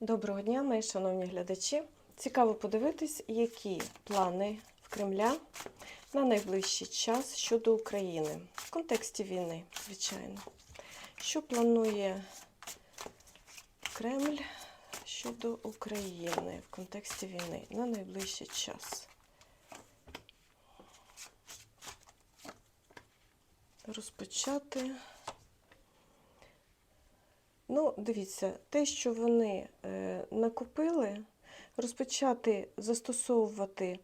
Доброго дня, мої шановні глядачі. Цікаво подивитись, які плани в Кремля на найближчий час щодо України в контексті війни, звичайно. Що планує Кремль щодо України в контексті війни на найближчий час? Розпочати. Ну, дивіться, те, що вони е, накопили, розпочати застосовувати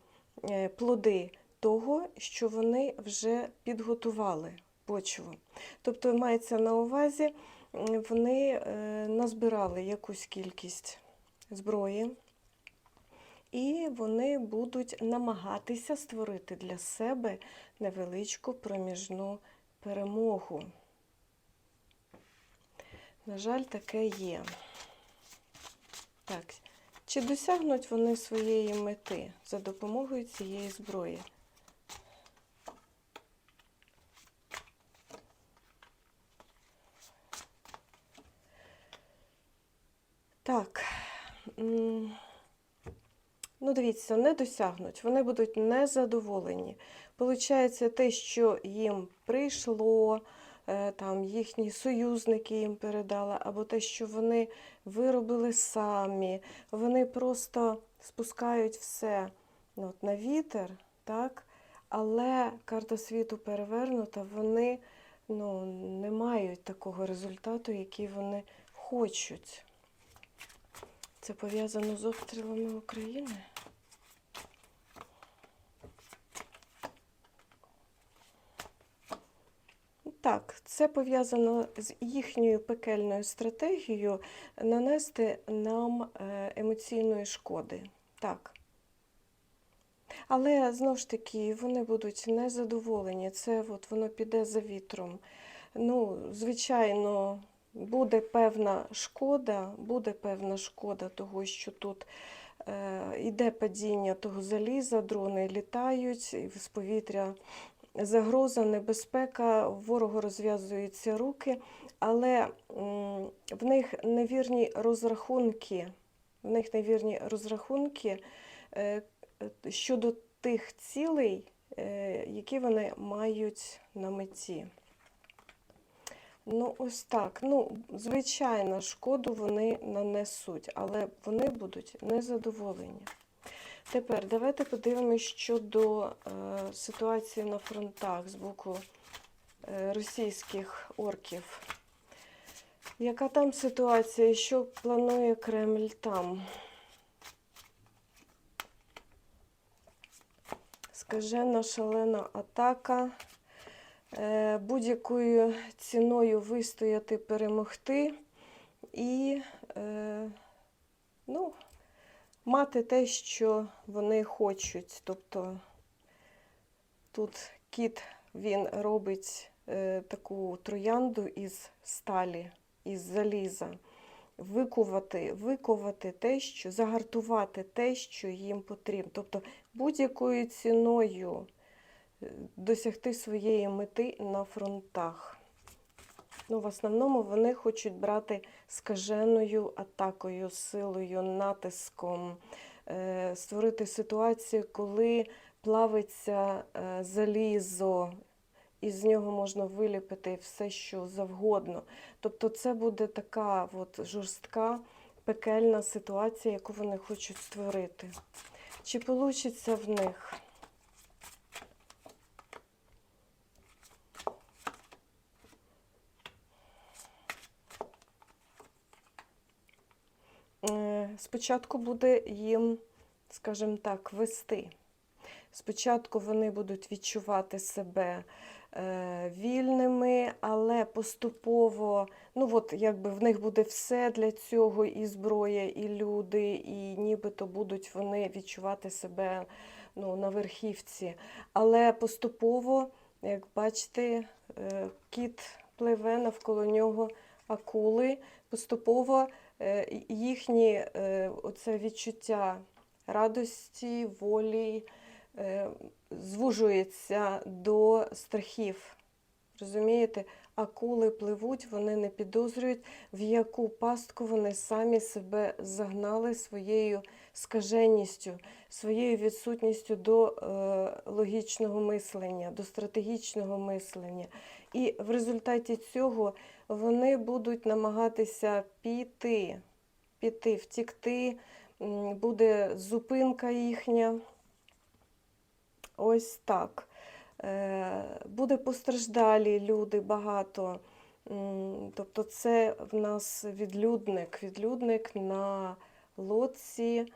е, плоди того, що вони вже підготували почву. Тобто мається на увазі, вони е, назбирали якусь кількість зброї, і вони будуть намагатися створити для себе невеличку проміжну перемогу. На жаль, таке є. Так, чи досягнуть вони своєї мети за допомогою цієї зброї? Так. Ну, дивіться, не досягнуть, вони будуть незадоволені. Получається, те, що їм прийшло, там їхні союзники їм передали, або те, що вони виробили самі, вони просто спускають все ну, от, на вітер, так? але карта світу перевернута, вони ну, не мають такого результату, який вони хочуть. Це пов'язано з обстрілами України? Так, це пов'язано з їхньою пекельною стратегією нанести нам е, емоційної шкоди. Так. Але знову ж таки, вони будуть незадоволені. Це от воно піде за вітром. Ну, звичайно, буде певна шкода, буде певна шкода того, що тут е, йде падіння того заліза, дрони літають і з повітря. Загроза, небезпека, ворогу розв'язуються руки, але в них невірні розрахунки, в них невірні розрахунки е, щодо тих цілей, е, які вони мають на меті. Ну, ось так. Ну, звичайно, шкоду вони нанесуть, але вони будуть незадоволені. Тепер давайте подивимось щодо е, ситуації на фронтах з боку е, російських орків. Яка там ситуація? Що планує Кремль там? Скажена шалена атака. Е, будь-якою ціною вистояти, перемогти і е, ну, мати те, що вони хочуть. Тобто тут кіт він робить е, таку троянду із сталі, із заліза. Викувати, викувати те, що загартувати те, що їм потрібно. Тобто будь-якою ціною е, досягти своєї мети на фронтах. Ну, в основному вони хочуть брати скаженою атакою, силою, натиском, е, створити ситуацію, коли плавиться е, залізо, і з нього можна виліпити все, що завгодно. Тобто це буде така от жорстка, пекельна ситуація, яку вони хочуть створити. Чи вийде в них? Е, Спочатку буде їм, скажімо так, вести. Спочатку вони будуть відчувати себе е, вільними, але поступово, ну от якби в них буде все для цього, і зброя, і люди, і нібито будуть вони відчувати себе ну, на верхівці. Але поступово, як бачите, е, кіт пливе навколо нього акули, поступово їхні е, оце відчуття радості, волі е, звужується до страхів. Розумієте? акули пливуть, вони не підозрюють, в яку пастку вони самі себе загнали своєю скаженністю, своєю відсутністю до е, логічного мислення, до стратегічного мислення. І в результаті цього вони будуть намагатися піти, піти, втікти, буде зупинка їхня. Ось так. Е, Буде постраждалі люди багато. Тобто це в нас відлюдник, відлюдник на лодці,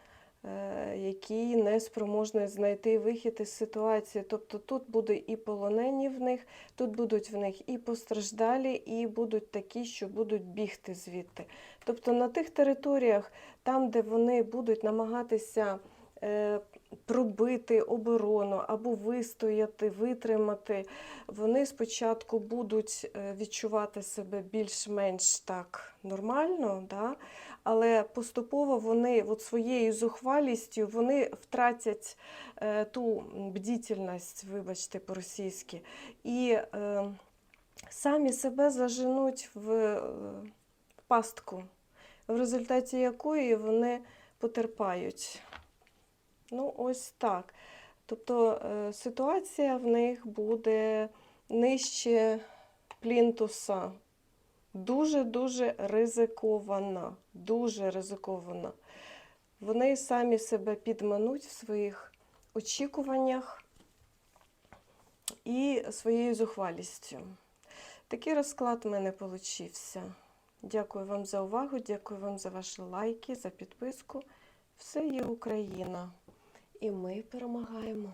е, який не спроможний знайти вихід із ситуації. Тобто тут буде і полонені в них, тут будуть в них і постраждалі, і будуть такі, що будуть бігти звідти. Тобто на тих територіях, там, де вони будуть намагатися е, пробити оборону або вистояти, витримати, вони спочатку будуть е, відчувати себе більш-менш так нормально, да? Поступово вони от своєю зухвалістю вони втратять е, ту бдительність, вибачте, по-російськи, і е, самі себе заженуть в, е, пастку, в результаті якої вони потерпають. Ну, ось так. Тобто е, ситуація в них буде нижче плінтуса. Дуже-дуже ризикована. Дуже ризикована. Вони самі себе підмануть в своїх очікуваннях і своєю зухвалістю. Такий розклад в мене получився. Дякую вам за увагу, дякую вам за ваші лайки, за підписку. Все є Україна. І ми перемагаємо.